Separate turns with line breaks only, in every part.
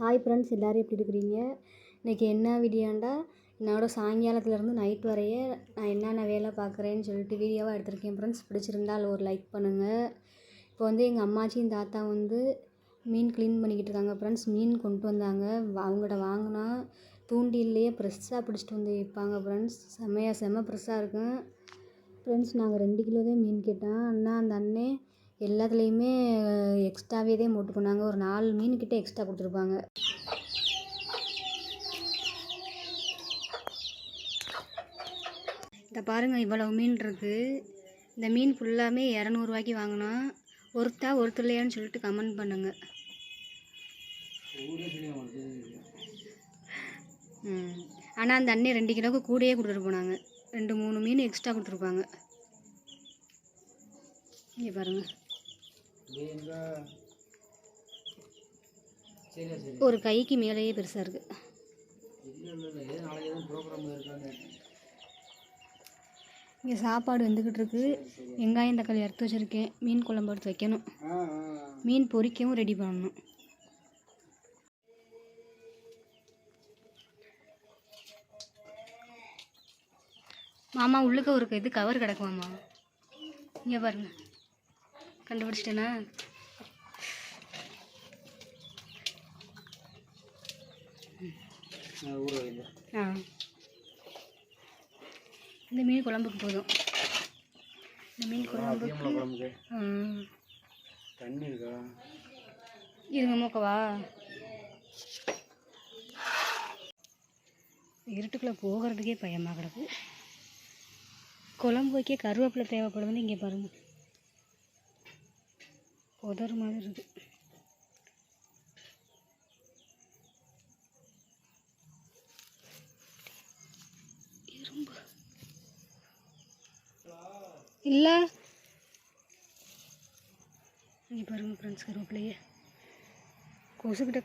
Hi friends எல்லோரும் எப்படி இருக்கிறீங்க? இன்றைக்கி என்ன வீடியோண்டா என்னோட சாயங்காலத்துலேருந்து நைட் வரைய நான் என்னென்ன வேலை பார்க்குறேன்னு சொல்லிட்டு வீடியோவாக எடுத்திருக்கேன் ஃப்ரெண்ட்ஸ் பிடிச்சிருந்தால் ஒரு லைக் பண்ணுங்கள் இப்போ வந்து எங்கள் அம்மாச்சியும் தாத்தா வந்து மீன் க்ளீன் பண்ணிக்கிட்டு இருக்காங்க ஃப்ரெண்ட்ஸ் மீன் கொண்டு வந்தாங்க. அவங்கள்ட்ட வாங்கினா தூண்டில்லையே ஃப்ரெஷ்ஷாக பிடிச்சிட்டு வந்து விற்பாங்க ஃப்ரெண்ட்ஸ் செம்மையாக செம்ம ஃப்ரெஷ்ஷாக இருக்கும். ஃப்ரெண்ட்ஸ் நாங்கள் ரெண்டு கிலோ தான் மீன் கேட்டோம். ஆனால் அந்த அண்ணே எல்லாத்துலேயுமே எக்ஸ்ட்ராவே தான் போட்டு போனாங்க. ஒரு நாலு மீன் கிட்டே எக்ஸ்ட்ரா கொடுத்துருப்பாங்க. இந்த பாருங்கள் இவ்வளவு மீன் இருக்குது இந்த மீன் ஃபுல்லாமே இரநூறுவாய்க்கு வாங்கினா ஒருத்தா ஒருத்தர் சொல்லிட்டு கமெண்ட் பண்ணுங்கள் ஆனால் அந்த அண்ணன் ரெண்டு கிலோவுக்கு கூடயே கொடுத்துட்டு போனாங்க. ரெண்டு மூணு மீன் எக்ஸ்ட்ரா கொடுத்துருப்பாங்க. இங்கே பாருங்கள் ஒரு கைக்கு மேலேயே பெருசாக இருக்குது இங்கே சாப்பாடு வெந்துக்கிட்டு இருக்கு. வெங்காயம் தக்காளி அறுத்து வச்சுருக்கேன். மீன் குழம்பு எடுத்து வைக்கணும். மீன் பொரிக்கவும் ரெடி பண்ணணும். மாமா உள்ளுக்க ஒரு இது கவர் கிடக்குமாம்மா? இங்கே பாருங்க. கண்டுபிடிச்சிட்டேனா? ஆ இந்த மீன் குழம்புக்கு போதும். இந்த மீன் குழம்புக்கு.
தண்ணி இருக்கா?
இருங்க மூக்கவா? இருட்டுக்குள்ளே போகிறதுக்கே பயமாக கிடக்கு. குழம்பு வைக்க கருவேப்பிலை தேவைப்படுதுன்னு இங்கே பாருங்கள் உதறு மாதிரி இருக்கு. எறும்பு இல்லை. இங்கே பாருங்கள் ஃப்ரெண்ட்ஸ் கருவேப்பிலையே. கொசுக்கிட்ட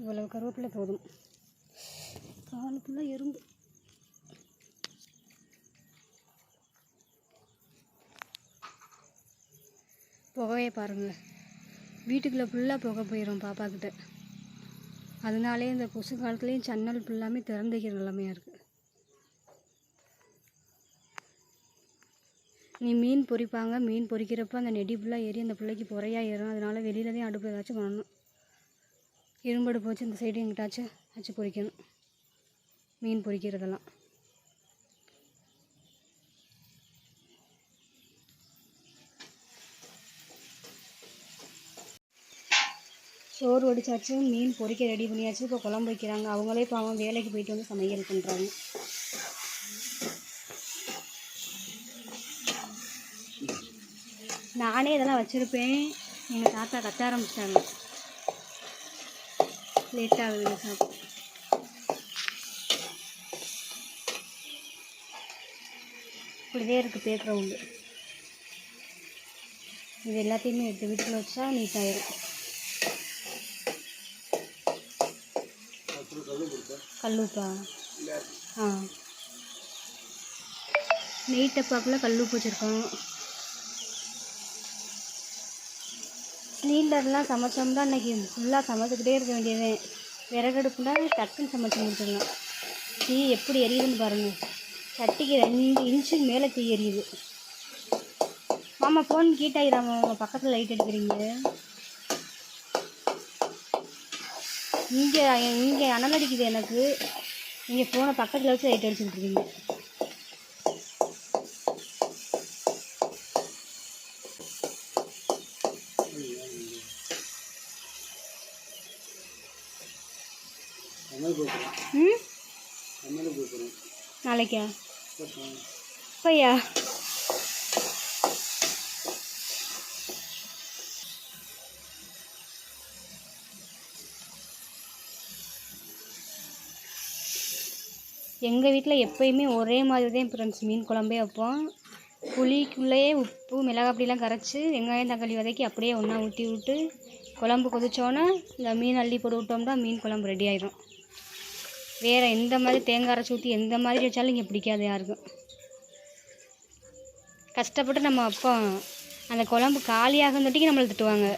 இவ்வளவு கருவேப்பிலை போதும். காலு எறும்பு புகையை பாருங்கள் வீட்டுக்குள்ளே ஃபுல்லாக புகை போயிடும் பாப்பாக்கிட்ட. அதனாலே இந்த கொசு காலத்துலேயும் ஜன்னல் ஃபுல்லாமே திறந்துக்கிற நிலமையாக இருக்குது நீ மீன் பொரிப்பாங்க மீன் பொறிக்கிறப்ப அந்த நெடி ஃபுல்லாக ஏறி அந்த பிள்ளைக்கு புறையா ஏறும். அதனால வெளியில தான் அடுப்பு ஏதாச்சும் பண்ணணும். இரும்படுப்பு வச்சு இந்த சைடு எங்கிட்டாச்சும் வச்சு பொரிக்கணும் மீன் பொறிக்கிறதெல்லாம். சோறு வடித்தாச்சு மீன் பொறிக்க ரெடி பண்ணியாச்சு. இப்போ குழம்பு வைக்கிறாங்க. அவங்களே பாவம் வேலைக்கு போயிட்டு வந்து சமையல் பண்ணுறாங்க நானே இதெல்லாம் வச்சுருப்பேன். எங்கள் தாத்தா கத்த ஆரம்பிச்சிட்டாங்க. லேட்டாகுது ஆகுதுங்க சாப்பிட்டு இப்படிதே இருக்குது பேக்ரவுண்டு இது எல்லாத்தையுமே எடுத்து வீட்டில் வச்சா நீட்டாகிடும் கல்லுப்பா. ஆ. நெய் டப்பாக்குள்ளே கல்லுப்பு வச்சுருக்கோம் சிலிண்டர்லாம் சமைச்சோம்னா இன்றைக்கி ஃபுல்லாக சமைச்சிக்கிட்டே இருக்க வேண்டியது. விறகடுப்புனா டக்குன்னு சமைச்சு முடிச்சிடலாம் தீ எப்படி எரியுதுன்னு பாருங்கள் சட்டிக்கு ரெண்டு இன்ச்சுக்கு மேலே தீ எரியுது. மாமா ஃபோன் கீட்டாயிராமா உங்கள் பக்கத்தில் லைட் அடிக்கிறீங்க. இங்கே இங்கே அனல் அடிக்குது எனக்கு. நீங்கள் ஃபோனை பக்கத்தில் வச்சு லைட் அடிச்சுட்டு இருக்கீங்க. நாளைக்கா? இப்பையா எங்கள் வீட்டில் எப்பயுமே ஒரே மாதிரி தான் ஃப்ரெண்ட்ஸ் மீன் குழம்பே வைப்போம். புளிக்குள்ளேயே உப்பு மிளகாய் அப்படிலாம் கரைச்சி வெங்காயம் தக்காளி வதக்கி அப்படியே ஒன்றா ஊற்றி விட்டு குழம்பு கொதித்தோன்னே இந்த மீன் அள்ளி போட்டு விட்டோம்னா மீன் குழம்பு ரெடி ஆகிடும் வேறு எந்த மாதிரி தேங்காய் அரைச்சி ஊற்றி எந்த மாதிரி வச்சாலும் இங்கே பிடிக்காது யாருக்கும். கஷ்டப்பட்டு நம்ம அப்போ அந்த குழம்பு காலியாகந்தொட்டிக்கு நம்மளை திட்டுவாங்க.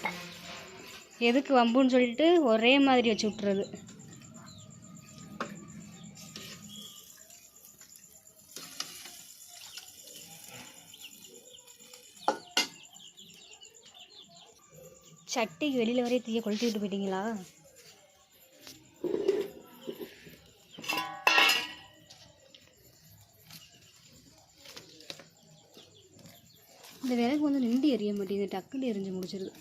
எதுக்கு வம்புன்னு சொல்லிட்டு ஒரே மாதிரி வச்சு விட்டுறது. சட்டைக்கு வெளியில் வரைய தீயை கொளுத்தி விட்டு போயிட்டீங்களா? இந்த விறகு வந்து நின்று எரிய மாட்டேங்குது. டக்குன்னு எரிஞ்சு முடிச்சிருது.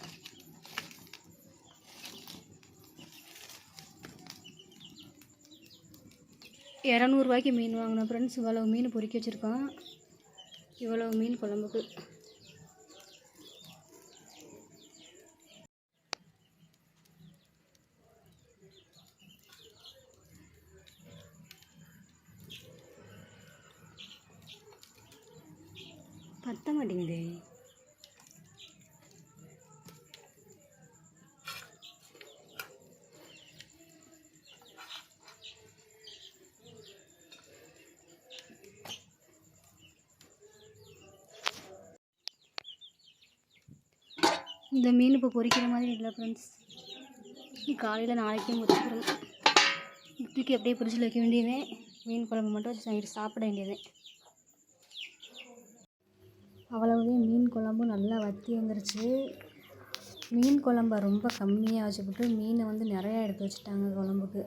இரநூறுவாய்க்கு மீன் வாங்கினேன் ஃப்ரெண்ட்ஸ் இவ்வளவு மீன் பொறிக்க வச்சுருக்கான் இவ்வளவு மீன் குழம்புக்கு. பத்த மாட்டேங்குதே. இந்த மீன் இப்போ பொரிக்கிற மாதிரி இல்லை ஃப்ரெண்ட்ஸ் காலையில் நாளைக்கே முடிச்சுக்கிறோம் இட்லிக்கு அப்படியே பிடிச்சி வைக்க வேண்டியதே. மீன் குழம்பு மட்டும் வச்சு நைட்டு சாப்பிட வேண்டியதே. அவ்வளோவே மீன் குழம்பும் நல்லா வத்தி வந்துருச்சு மீன் குழம்ப ரொம்ப கம்மியாக வச்சுப்புட்டு மீனை வந்து நிறையா எடுத்து வச்சுட்டாங்க குழம்புக்கு.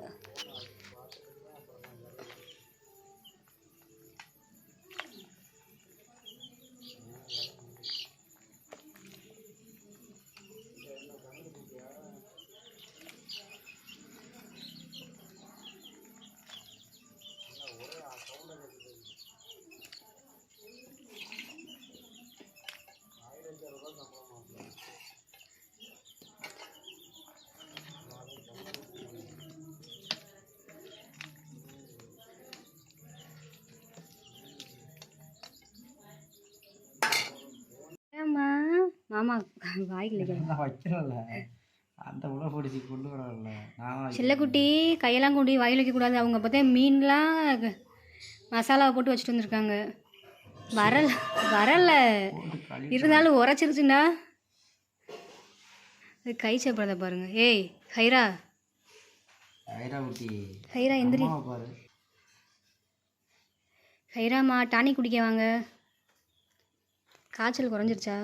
மாமா வாய்க்கு
நான் வைக்கிறேன்ல அந்த உள்ள பிடிச்சி கொண்டு வரல நான்
செல்லக்குட்டி கையெல்லாம் கொண்டு வாயில் வைக்கக்கூடாது அவங்க பார்த்தா மீன்லாம் மசாலாவை போட்டு வச்சுட்டு வந்திருக்காங்க. வரல வரல. இருந்தாலும் உரைச்சிருச்சுண்டா கை சாப்பிட்றத பாருங்க. ஏய் ஹைரா.
ஐரா குட்டி.
ஹைரா எந்திரி.
பாரு.
ஹைராம்மா டானிக் குடிக்க வாங்க. காய்ச்சல் குறைஞ்சிருச்சா?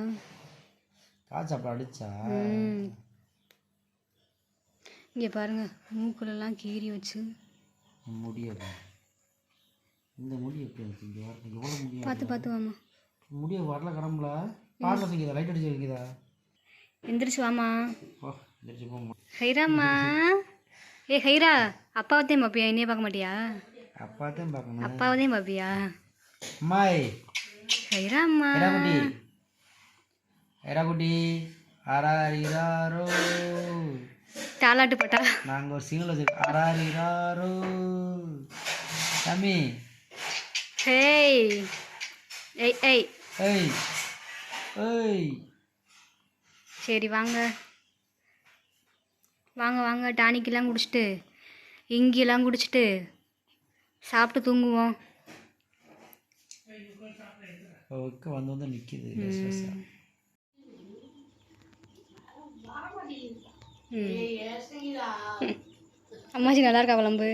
காய்ச்சி அப்படி அடிச்சா?
இங்கே பாருங்க மூக்குலெல்லாம் கீறி வச்சு.
முடியல. இந்த முடி எப்படி இருக்கு? இங்கே வர எவ்வளோ முடியும்
பார்த்து பார்த்து வாம்மா.
முடிய வரல கிளம்பல பாட்டில் வைக்கிதா லைட் அடிச்சு வைக்கிதா
எந்திரிச்சு வாம்மா.
ஓ எந்திரிச்சு
ஹைராம்மா. ஏ ஹைரா அப்பாவத்தையும் பார்ப்பியா என்னைய பார்க்க மாட்டியா?
அப்பாத்தையும் பார்க்கணும்.
அப்பாவதையும் பார்ப்பியா
அம்மாய்.
ஹைராம்மா.
ஐரா குட்டி ஆறாரிராரோ
தாலாட்டு பாட்டா
நாங்கள் ஒரு சிங்கிள் வச்சிருக்கோம். ஆறாரிராரோ தம்பி.
ஹேய். ஏய் ஏய்.
ஏய் ஏய்.
சரி வாங்க. வாங்க வாங்க. டானிக்கெல்லாம் குடிச்சிட்டு இங்கிலாம் குடிச்சிட்டு சாப்பிட்டு தூங்குவோம்.
ஓகே வந்து வந்து நிற்கிது.
அம்மாச்சி நல்லா இருக்கா குழம்பு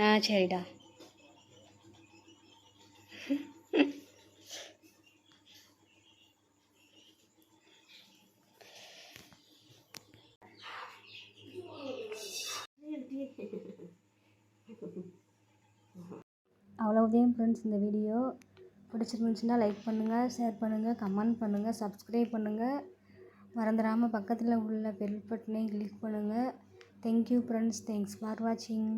ஆ சரிடா. அவ்வளவுதான் ஃப்ரெண்ட்ஸ் இந்த வீடியோ பிடிச்சிருந்துச்சுன்னா லைக் பண்ணுங்கள் ஷேர் பண்ணுங்கள் கமெண்ட் பண்ணுங்கள் சப்ஸ்கிரைப் பண்ணுங்கள் மறந்துடாமல் பக்கத்தில் உள்ள பெல் பட்டனையும் கிளிக் பண்ணுங்கள் தேங்க்யூ ஃப்ரெண்ட்ஸ் தேங்க்ஸ் ஃபார் வாட்சிங்